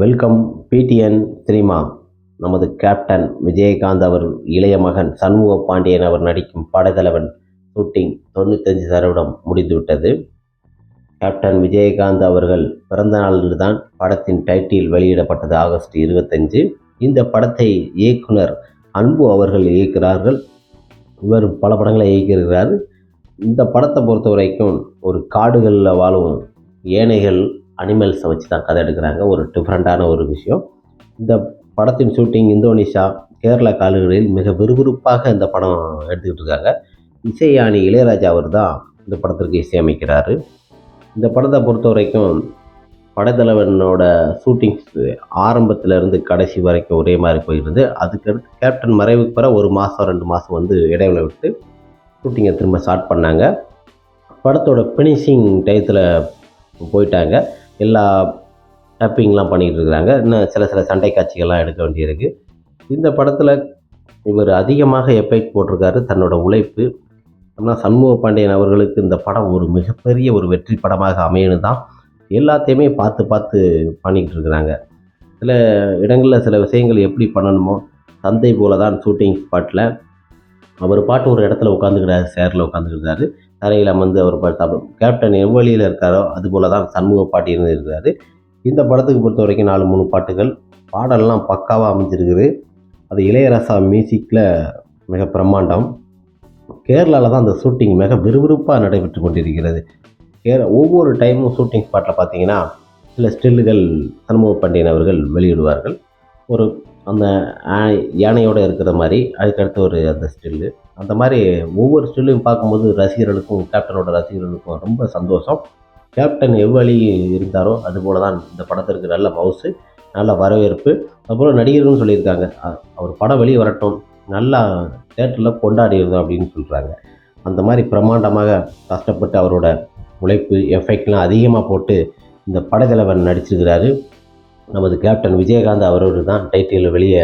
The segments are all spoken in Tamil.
Welcome PTN cinema. நமது கேப்டன் விஜயகாந்த் அவர் இளைய மகன் சண்முக பாண்டியன் அவர் நடிக்கும் படைத்தலைவன் ஷூட்டிங் தொண்ணூத்தஞ்சு சதவீதம் முடிந்துவிட்டது. கேப்டன் விஜயகாந்த் அவர்கள் பிறந்த நாளில் தான் படத்தின் டைட்டில் வெளியிடப்பட்டது ஆகஸ்ட் இருபத்தஞ்சு. இந்த படத்தை இயக்குனர் அன்பு அவர்கள் இயக்கிறார்கள் இவர் பல படங்களை இயக்கியிருக்கிறார். இந்த படத்தை பொறுத்த வரைக்கும் ஒரு காடுகளில் வாழும் ஏனைகள் அனிமல்ஸை வச்சு தான் கதை எடுக்கிறாங்க. ஒரு டிஃப்ரெண்ட்டான ஒரு விஷயம். இந்த படத்தின் ஷூட்டிங் இந்தோனேஷியா கேரளா காலங்களில் மிக விறுவிறுப்பாக இந்த படம் எடுத்துக்கிட்டு இருக்காங்க. இசையானி இளையராஜா அவர் தான் இந்த படத்திற்கு இசையமைக்கிறாரு. இந்த படத்தை பொறுத்த வரைக்கும் படத்தலைவனோட ஷூட்டிங்ஸ் ஆரம்பத்திலேருந்து கடைசி வரைக்கும் ஒரே மாதிரி போயிருந்து அதுக்கடுத்து கேப்டன் மறைவுக்கு பிறகு ஒரு மாதம் ரெண்டு மாதம் வந்து இடைவெளி விட்டு ஷூட்டிங்கை திரும்ப ஸ்டார்ட் பண்ணாங்க. படத்தோட ஃபினிஷிங் டயத்தில் போயிட்டாங்க. எல்லா டப்பிங்லாம் பண்ணிகிட்டு இருக்கிறாங்க இன்னும் சில சில சண்டை காட்சிகள்லாம் எடுக்க வேண்டியிருக்கு. இந்த படத்தில் இவர் அதிகமாக எஃபெக்ட் போட்டிருக்காரு தன்னோட உழைப்பு. ஆனால் சண்முக பாண்டியன் அவர்களுக்கு இந்த படம் ஒரு மிகப்பெரிய ஒரு வெற்றி படமாக அமையணும் தான் எல்லாத்தையுமே பார்த்து பார்த்து பண்ணிக்கிட்டு இருக்கிறாங்க சில இடங்களில் சில விஷயங்கள் எப்படி பண்ணணுமோ தந்தை போல தான் ஷூட்டிங் ஸ்பாட்டில் அவர் பாட்டு ஒரு இடத்துல உட்காந்துக்கிறாரு சேரில் உட்காந்துக்கிறாரு. தரையில் அமர்ந்து அவர் பாட்டு கேப்டன் எவ்வளியில் இருக்காரோ அதுபோல தான் சண்முக பாட்டி இருக்கிறாரு இந்த படத்துக்கு பொறுத்த வரைக்கும் நாலு மூணு பாட்டுகள். பாடல்லாம் பக்காவாக அமைஞ்சிருக்குது. அது இளையராசா மியூசிக்கில் மிக பிரம்மாண்டம். கேரளாவில் தான் அந்த ஷூட்டிங் மிக விறுவிறுப்பாக நடைபெற்று கொண்டிருக்கிறது. கேர ஒவ்வொரு டைமும் ஷூட்டிங் ஸ்பாட்டில் பார்த்தீங்கன்னா சில ஸ்டில்லுகள் சண்முக பாண்டியன் அவர்கள் வெளியிடுவார்கள். ஒரு அந்த யானையோடு யானையோட இருக்கிற மாதிரி அதுக்கடுத்து ஒரு அந்த ஸ்டில்லு. அந்த மாதிரி ஒவ்வொரு ஸ்டில்லையும் பார்க்கும்போது ரசிகர்களுக்கும் கேப்டனோட ரசிகர்களுக்கும் ரொம்ப சந்தோஷம். கேப்டன் எவ்வளி இருந்தாரோ அதுபோல தான் இந்த படத்திற்கு நல்ல மவுசு நல்ல வரவேற்பு. அதுபோல் நடிகர்களும் சொல்லியிருக்காங்க அவர் படம் வெளியே வரட்டும் நல்லா தேட்டரில் கொண்டாடி இருந்தோம் அப்படின்னு சொல்கிறாங்க அந்த மாதிரி பிரம்மாண்டமாக கஷ்டப்பட்டு அவரோட உழைப்பு எஃபெக்ட்லாம் அதிகமாக போட்டு இந்த படத்தலைவன் நடிச்சிருக்கிறாரு. நமது கேப்டன் விஜயகாந்த் அவரோடு தான் டைட்டில் வெளியே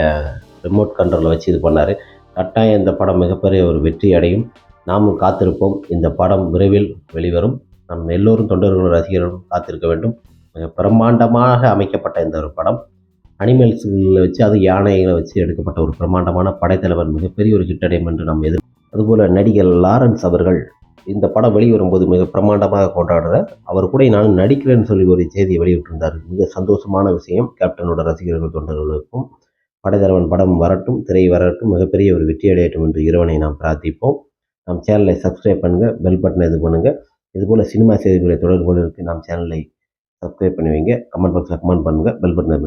ரிமோட் கண்ட்ரோலில் வச்சு இது பண்ணார். கட்டாயம் இந்த படம் மிகப்பெரிய ஒரு வெற்றி அடையும். நாமும் காத்திருப்போம். இந்த படம் விரைவில் வெளிவரும். நம் எல்லோரும் தொண்டர்களும் ரசிகர்களும் காத்திருக்க வேண்டும். மிக பிரம்மாண்டமாக அமைக்கப்பட்ட இந்த ஒரு படம். அனிமல்ஸுகளை வச்சு அது யானைகளை வச்சு எடுக்கப்பட்ட ஒரு பிரம்மாண்டமான படைத்தலைவன் மிகப்பெரிய ஒரு கிட்டடையும் என்று நாம் எதிர் அதுபோல் நடிகர் லாரன்ஸ் அவர்கள் இந்த படம் வெளிவரும்போது மிக பிரம்மாண்டமாக கொண்டாடுற அவர் கூட நான் நடிக்கிறேன்னு சொல்லி ஒரு செய்தியை வெளியிட்டிருந்தார். மிக சந்தோஷமான விஷயம். கேப்டனோட ரசிகர்கள் தொண்டர்களுக்கும் படைத்தலைவன் படம் வரட்டும் திரை வரட்டும் மிகப்பெரிய ஒரு வெற்றி அடையட்டும் என்று இறைவனை நாம் பிரார்த்திப்போம். நம் சேனலை சப்ஸ்கிரைப் பண்ணுங்கள் பெல் பட்டனை இது பண்ணுங்கள் இதுபோல் சினிமா செய்திகளை தொடர்பு கொள்வதற்கு நம் சேனலை சப்ஸ்கிரைப் பண்ணுவீங்க கமெண்ட் பாக்ஸில் கமெண்ட் பண்ணுங்கள் பெல் பட்டனை